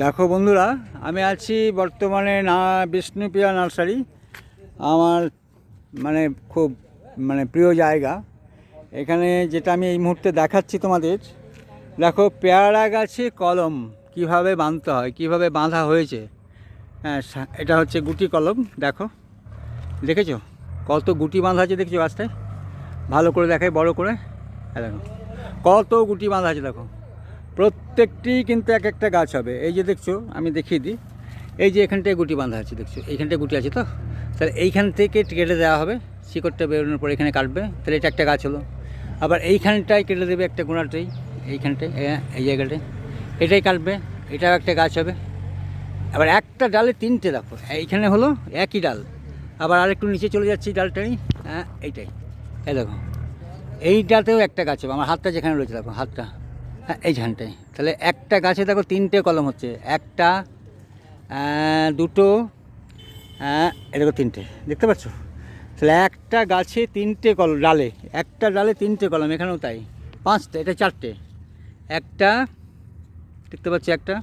দেখো বন্ধুরা, আমি আছি বর্তমানে না বিষ্ণুপ্রিয়া নার্সারি, আমার মানে খুব মানে প্রিয় জায়গা। এখানে যেটা আমি এই মুহূর্তে দেখাচ্ছি তোমাদের, দেখো পেয়ারা গাছে কলম কীভাবে বাঁধতে হয়, কীভাবে বাঁধা হয়েছে। হ্যাঁ এটা হচ্ছে গুটি কলম, দেখো। দেখেছ? কত গুটি বাঁধা আছে, দেখছ রাস্তায় ভালো করে দেখাই, বড় করে। হ্যাঁ দেখো। কত গুটি বাঁধা আছে, দেখো। প্রত্যেকটি কিন্তু এক একটা গাছ হবে। এই যে দেখছ, আমি দেখিয়ে দিই। এই যে এখানটায় গুটি বাঁধা আছে, দেখছ? এইখানটায় গুটি আছে তো? তাহলে এইখান থেকে কেটে দেওয়া হবে। শিকড়টা বেরোনোর পর এখানে কাটবে। তাহলে এটা একটা গাছ হলো। আবার এইখানটায় কেটে দেবে একটা গোড়াটাই এইখানটায় এই জায়গাটায়। এটাই কাটবে। এটাও একটা গাছ হবে। আবার একটা ডালে তিনটে, দেখো। এইখানে হলো একই ডাল। আবার আরেকটু নিচে চলে যাচ্ছে ডালটাই হ্যাঁ এইটাই। এই দেখো। এইটাতেও একটা গাছ হবে। আমার হাতটা যেখানে রয়েছে, দেখো, হাতটা। হ্যাঁ এইখানটায় তাহলে একটা গাছে দেখো তিনটে কলম হচ্ছে। একটা দুটো আহ, এ দেখো তিনটে। দেখতে পাচ্ছ? তাহলে একটা গাছে তিনটে কলম ডালে। একটা ডালে তিনটে কলম এখানেও তাই। পাঁচটা এটা চারটে। একটা দেখতে পাচ্ছি একটা।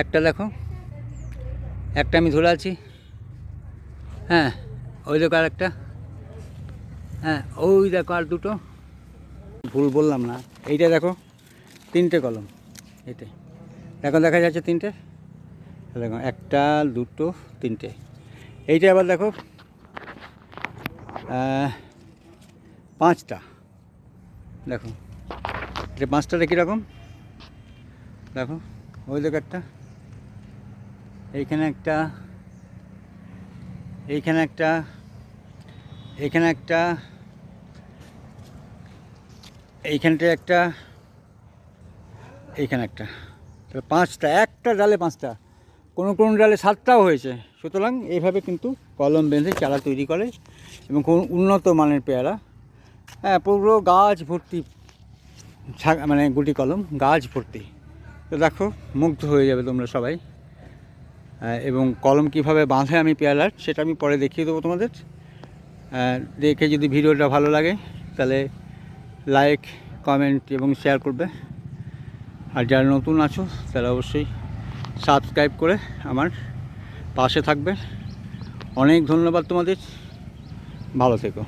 একটা দেখো। একটা আমি ধরে আছি। হ্যাঁ ওই দেখো আর একটা হ্যাঁ ওই দেখো আর দুটো। ভুল বললাম না। এইটা দেখো, তিনটে কলম, এইটাই। দেখো, দেখা যাচ্ছে তিনটে। দেখো, একটা, দুটো, তিনটে। এইটা আবার দেখো পাঁচটা। দেখো, এটা পাঁচটাটা কীরকম? দেখো, ওই দেখো একটা। এইখানে একটা এইখানে একটা এইখানে একটা এইখানটায় একটা, এইখানে একটা। তাহলে পাঁচটা, একটা ডালে পাঁচটা। কোনো কোনো ডালে সাতটাও হয়েছে। সুতরাং এইভাবে কিন্তু কলম বেঁধে চারা তৈরি করে এবং কোন উন্নত মানের পেয়ারা। হ্যাঁ পুরো গাছ ভর্তি মানে গুটি কলম, গাছ ভর্তি। তো দেখো, মুগ্ধ হয়ে যাবে তোমরা সবাই। এবং কলম কীভাবে বাঁধে আমি পেয়ারার, সেটা আমি পরে দেখিয়ে দেবো তোমাদের। দেখে যদি ভিডিওটা ভালো লাগে, তাহলে লাইক কমেন্ট এবং শেয়ার করবে। আর যারা নতুন আছো, তারা অবশ্যই সাবস্ক্রাইব করে আমার পাশে থাকবে অনেক ধন্যবাদ তোমাদের। ভালো থেকো।